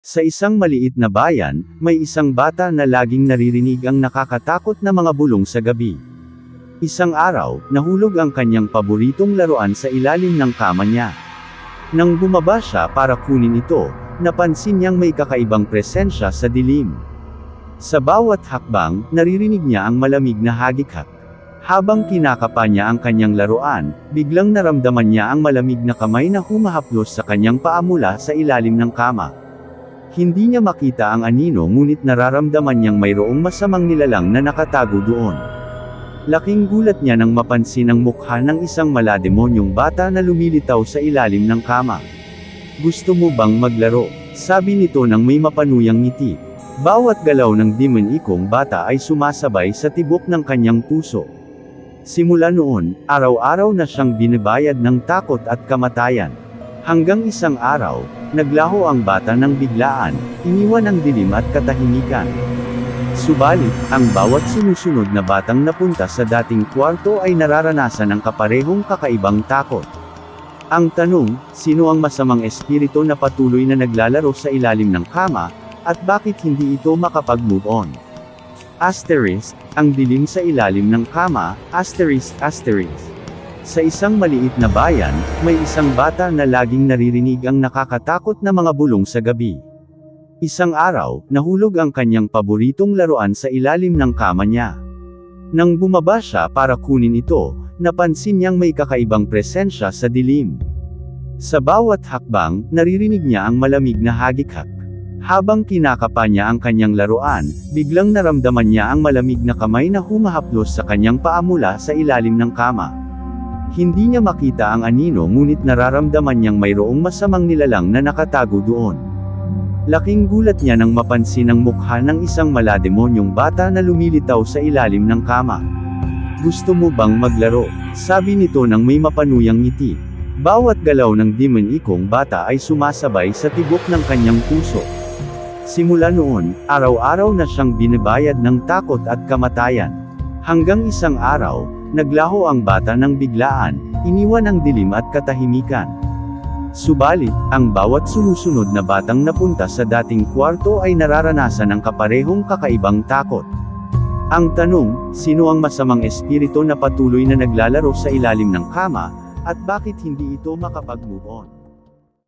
Sa isang maliit na bayan, may isang bata na laging naririnig ang nakakatakot na mga bulong sa gabi. Isang araw, nahulog ang kanyang paboritong laruan sa ilalim ng kama niya. Nang bumaba siya para kunin ito, napansin niyang may kakaibang presensya sa dilim. Sa bawat hakbang, naririnig niya ang malamig na hagikak. Habang kinakapa niya ang kanyang laruan, biglang naramdaman niya ang malamig na kamay na humahaplos sa kanyang paa mula sa ilalim ng kama. Hindi niya makita ang anino ngunit nararamdaman niyang mayroong masamang nilalang na nakatago doon. Laking gulat niya nang mapansin ang mukha ng isang malademonyong bata na lumilitaw sa ilalim ng kama. Gusto mo bang maglaro? Sabi nito nang may mapanuyang ngiti. Bawat galaw ng demon ikong bata ay sumasabay sa tibok ng kanyang puso. Simula noon, araw-araw na siyang binibayad ng takot at kamatayan. Hanggang isang araw, naglaho ang bata ng biglaan, iniwan ang dilim at katahimikan. Subalit, ang bawat sumusunod na batang napunta sa dating kwarto ay nararanasan ng kaparehong kakaibang takot. Ang tanong, sino ang masamang espiritu na patuloy na naglalaro sa ilalim ng kama, at bakit hindi ito makapag-move on? Asterisk, ang dilim sa ilalim ng kama, asterisk asterisk. Sa isang maliit na bayan, may isang bata na laging naririnig ang nakakatakot na mga bulong sa gabi. Isang araw, nahulog ang kanyang paboritong laruan sa ilalim ng kama niya. Nang bumaba siya para kunin ito, napansin niyang may kakaibang presensya sa dilim. Sa bawat hakbang, naririnig niya ang malamig na hagikak. Habang kinakapa niya ang kanyang laruan, biglang naramdaman niya ang malamig na kamay na humahaplos sa kanyang paa mula sa ilalim ng kama. Hindi niya makita ang anino ngunit nararamdaman niyang mayroong masamang nilalang na nakatago doon. Laking gulat niya nang mapansin ang mukha ng isang malademonyong bata na lumilitaw sa ilalim ng kama. Gusto mo bang maglaro? Sabi nito nang may mapanuyang ngiti. Bawat galaw ng demon ikong bata ay sumasabay sa tibok ng kanyang puso. Simula noon, araw-araw na siyang binibayad ng takot at kamatayan. Hanggang isang araw, naglaho ang bata ng biglaan, iniwan ang dilim at katahimikan. Subalit, ang bawat sumusunod na batang napunta sa dating kwarto ay nararanasan ng kaparehong kakaibang takot. Ang tanong, sino ang masamang espiritu na patuloy na naglalaro sa ilalim ng kama, at bakit hindi ito makapag-move on?